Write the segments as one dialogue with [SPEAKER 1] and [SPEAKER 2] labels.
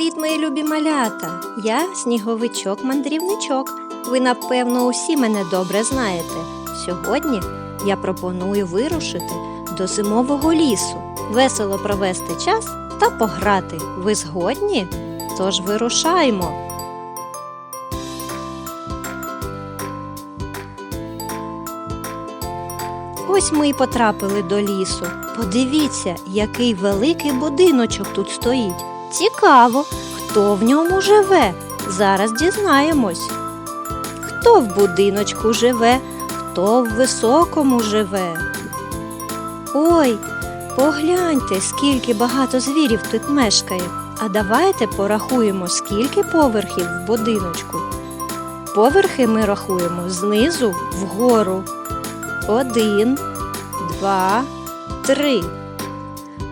[SPEAKER 1] Привіт, мої любі малята! Я сніговичок-мандрівничок. Ви, напевно, усі мене добре знаєте. Сьогодні я пропоную вирушити до зимового лісу, весело провести час та пограти. Ви згодні? Тож вирушаємо. Ось ми й потрапили до лісу. Подивіться, який великий будиночок тут стоїть. Цікаво, хто в ньому живе. Зараз дізнаємось. Хто в будиночку живе, хто в високому живе. Ой, погляньте, скільки багато звірів тут мешкає. А давайте порахуємо, скільки поверхів в будиночку. Поверхи ми рахуємо знизу вгору. Один, два, три.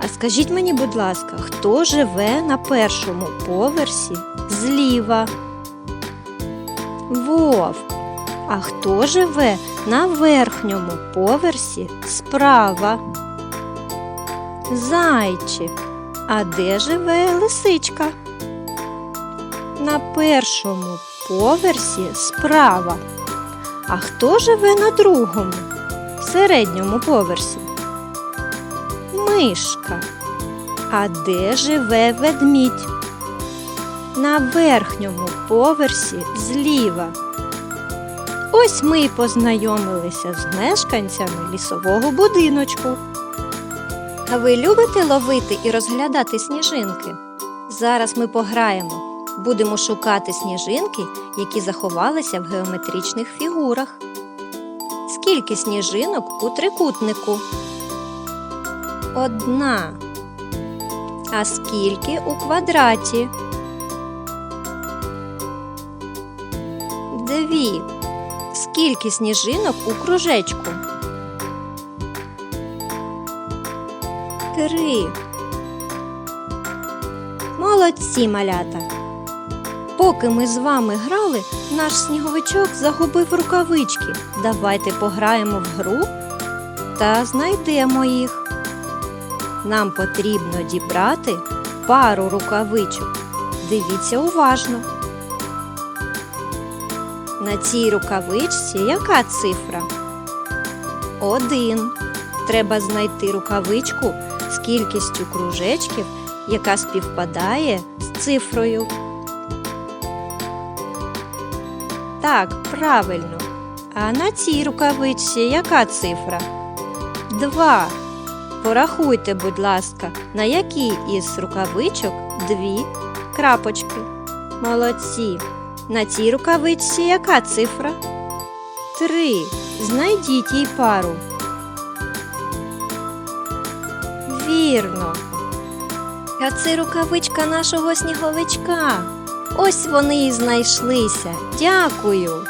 [SPEAKER 1] А скажіть мені, будь ласка, хто живе на першому поверсі зліва? Вовк. А хто живе на верхньому поверсі справа? Зайчик. А де живе лисичка? На першому поверсі справа. А хто живе на другому, середньому поверсі? Мишка. А де живе ведмідь? На верхньому поверсі зліва. Ось ми й познайомилися з мешканцями лісового будиночку. А ви любите ловити і розглядати сніжинки? Зараз ми пограємо. Будемо шукати сніжинки, які заховалися в геометричних фігурах. Скільки сніжинок у трикутнику? Одна. А скільки у квадраті? Дві. Скільки сніжинок у кружечку? Три. Молодці малята. Поки ми з вами грали, наш сніговичок загубив рукавички. Давайте пограємо в гру та знайдемо їх. Нам потрібно дібрати пару рукавичок. Дивіться уважно. На цій рукавичці яка цифра? Один. Треба знайти рукавичку з кількістю кружечків, яка співпадає з цифрою. Так, правильно. А на цій рукавичці яка цифра? Два. Порахуйте, будь ласка, на якій із рукавичок дві крапочки. Молодці. На цій рукавичці яка цифра? Три. Знайдіть їй пару. Вірно. А це рукавичка нашого сніговичка. Ось вони і знайшлися. Дякую.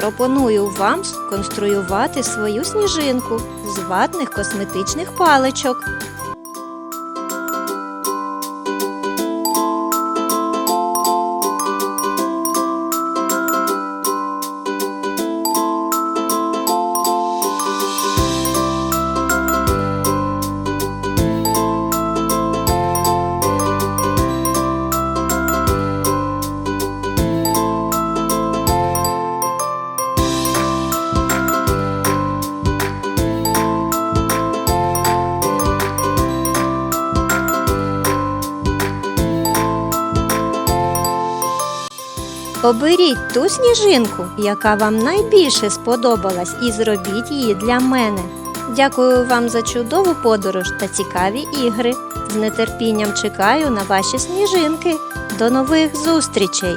[SPEAKER 1] Пропоную вам сконструювати свою сніжинку з ватних косметичних паличок. Оберіть ту сніжинку, яка вам найбільше сподобалась, і зробіть її для мене. Дякую вам за чудову подорож та цікаві ігри. З нетерпінням чекаю на ваші сніжинки. До нових зустрічей!